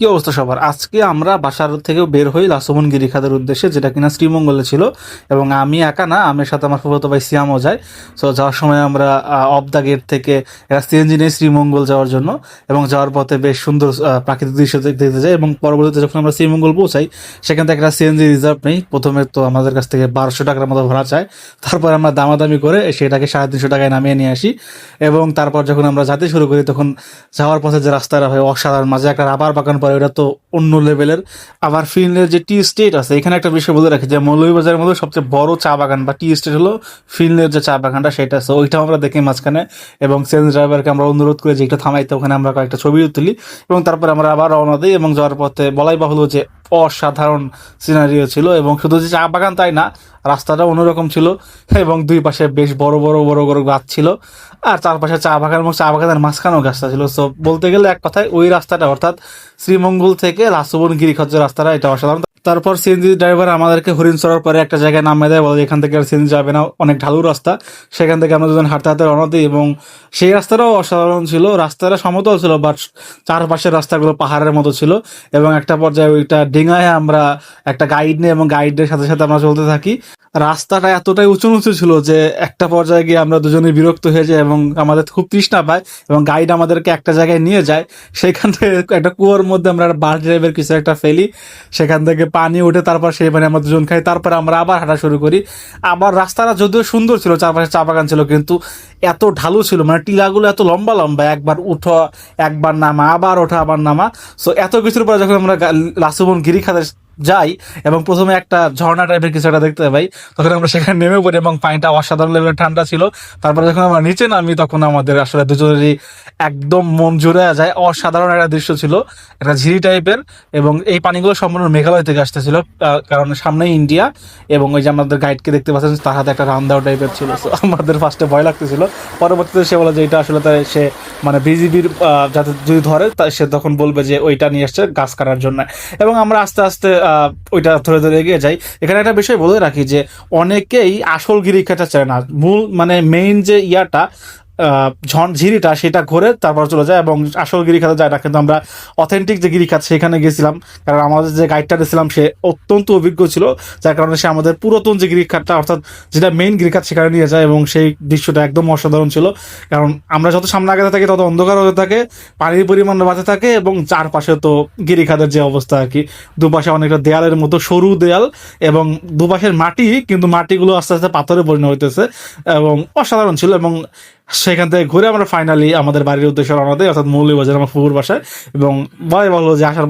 কি অবস্থা সবার? আজকে আমরা বাসার থেকে বের হই লাসমন গিরিখাদের উদ্দেশ্যে, যেটা কিনা শ্রীমঙ্গলে ছিল। এবং আমি একা না, আমার সাথে আমার ফুফাতো ভাই সিয়ামও যায়। সো যাওয়ার সময় আমরা অফ দ্য গেট থেকে সিএনজি নিয়ে শ্রীমঙ্গল যাওয়ার জন্য। এবং যাওয়ার পথে বেশ সুন্দর প্রাকৃতিক দৃশ্য দেখতে দেখতে যাই। এবং পরবর্তীতে যখন আমরা শ্রীমঙ্গল পৌঁছাই, সেখান থেকে একটা সিএনজি রিজার্ভ নেই। প্রথমে তো আমাদের কাছ থেকে বারোশো টাকার মতো ভাড়া চায়। তারপর আমরা দামাদামি করে সেটাকে সাড়ে তিনশো টাকায় নামিয়ে নিয়ে আসি। এবং তারপর যখন আমরা যেতে শুরু করি, তখন যাওয়ার পথে যে রাস্তাটা হয় অসাধারণ। মাঝে একটা রাবার বাগান পরে ওটা তো অন্য লেভেলের আবার ফিনল্যান্ডের যে টি স্টেট আছে, এখানে একটা বিষয় বলে রাখি যে, মৌলভীবাজারের মধ্যে সবচেয়ে বড় চা বাগান বা টি স্টেট হলো ফিনল্যান্ডের যে চা বাগানটা, সেটা আছে। ওইটাও আমরা দেখি মাঝখানে, এবং সেন্স ড্রাইভারকে আমরা অনুরোধ করে যে এটা থামাইতে, ওখানে আমরা কয়েকটা ছবিও তুলি, এবং তারপরে আমরা আবার রওনা দিই, এবং যাওয়ার পথে বলাই বাহুল যে অসাধারণ সিনারিও ছিল এবং শুধু যে চা বাগান তাই না রাস্তাটা অন্যরকম ছিল এবং দুই পাশে বেশ বড় বড় বড় বড় গাছ ছিল আর চারপাশে চা বাগান এবং চা বাগানের মাঝখানেও গাছটা ছিল। তো বলতে গেলে এক কথায় ওই রাস্তাটা অর্থাৎ শ্রীমঙ্গল থেকে লাসুবন গিরিখজ্জ রাস্তাটা এটা অসাধারণ। তারপর সিএনজি ড্রাইভার আমাদেরকে হরিণ সরার পরে একটা জায়গায় নামিয়ে দেয়, বলে এখান থেকে আর সিএনজি যাবে না, অনেক ঢালু রাস্তা। সেখান থেকে আমরা দুজন হাঁটতে হাঁটতে রওনা দিই এবং সেই রাস্তাটাও অসাধারণ ছিল। রাস্তাটা সমতল ছিল বাট চারপাশের রাস্তাগুলো পাহাড়ের মতো ছিল এবং একটা পর্যায়ে ওইটা ডিঙায় আমরা একটা গাইড নিয়ে এবং গাইডের সাথে সাথে আমরা চলতে থাকি। রাস্তাটা এতটাই উঁচু উঁচু ছিল যে একটা পর্যায়ে গিয়ে আমরা দুজনে বিরক্ত হয়ে যাই এবং আমাদের খুব তৃষ্ণা পায় এবং গাইড আমাদেরকে একটা জায়গায় নিয়ে যায়। সেখান থেকে একটা কুয়োর মধ্যে আমরা বাস ড্রাইভের কিছু একটা ফেলি। সেখান থেকে পানি উঠে তারপর সেই পানি আমরা দুজন খাই, তারপরে আমরা আবার হাঁটা শুরু করি। আবার রাস্তাটা যদিও সুন্দর ছিল, চারপাশে চা বাগান ছিল, কিন্তু এত ঢালু ছিল মানে টিলাগুলো এত লম্বা লম্বা, একবার উঠো, একবার নামা, আবার ওঠা, আবার নামা। সো এত কিছুর পরে যখন আমরা লাসুবন গিরিখাতে যাই এবং প্রথমে একটা ঝর্ণা টাইপের কিছু একটা দেখতে পাই। তখন আমরা সেখানে নেমে পড়ি এবং পানিটা অসাধারণ লেভেলের ঠান্ডা ছিল। তারপরে যখন আমরা নিচে নামি, তখন আমাদের আসলে দুজনেরই একদম মন জুড়ে যায়। অসাধারণ একটা দৃশ্য ছিল, একটা ঝিরি টাইপের এবং এই পানিগুলো সম্পূর্ণ মেঘালয় থেকে আসতেছিল কারণ সামনেই ইন্ডিয়া এবং ওই যে আমাদের গাইডকে দেখতে পাচ্ছেন, তার হাতে একটা রান্দাও টাইপের ছিল। আমাদের ফার্স্টে ভয় লাগতেছিল। পরবর্তীতে সে বলে যে, এটা আসলে তাই সে মানে বিজিবির যাতে যদি ধরে, তা সে তখন বলবে যে, ওইটা নিয়ে এসছে গাছ কাটার জন্য। এবং আমরা আস্তে আস্তে ওইটা ধরে ধরে এগিয়ে যাই। এখানে একটা বিষয় বলে রাখি যে, অনেকেই আসল গিরিখাটা চায় না। মূল মানে মেইন যে ইয়াটা ঝিরিটা সেটা ঘুরে তারপর চলে যায় এবং আসল গিরিখাতে যায় না। কিন্তু আমরা অথেন্টিক যে গিরিখাত, সেখানে গেছিলাম। কারণ আমাদের যে গাইডটা দিয়েছিলাম, সে অত্যন্ত অভিজ্ঞ ছিল। যার কারণে সে আমাদের পুরাতন যে গিরিখাতটা, অর্থাৎ যেটা মেইন গিরিখাত, সেখানে নিয়ে যায় এবং সেই দৃশ্যটা একদম অসাধারণ ছিল। কারণ আমরা যত সামনে আগাতে থাকি, তত অন্ধকার হতে থাকে, পানির পরিমাণ বাড়তে থাকে এবং চারপাশে তো গিরিখাতের যে অবস্থা আর কি। দুপাশে অনেকটা দেয়ালের মতো সরু দেয়াল এবং দুপাশের মাটি, কিন্তু মাটিগুলো আস্তে আস্তে পাথরে পরিণত হইতেছে এবং অসাধারণ ছিল এবং সেখান থেকে ঘুরে আমরা ফাইনালি আমাদের বাড়ির উদ্দেশ্যে রওনা দিই, অর্থাৎ মৌলিবাজার আমার পুকুর বাসায়। এবং বলাই বলল যে আসার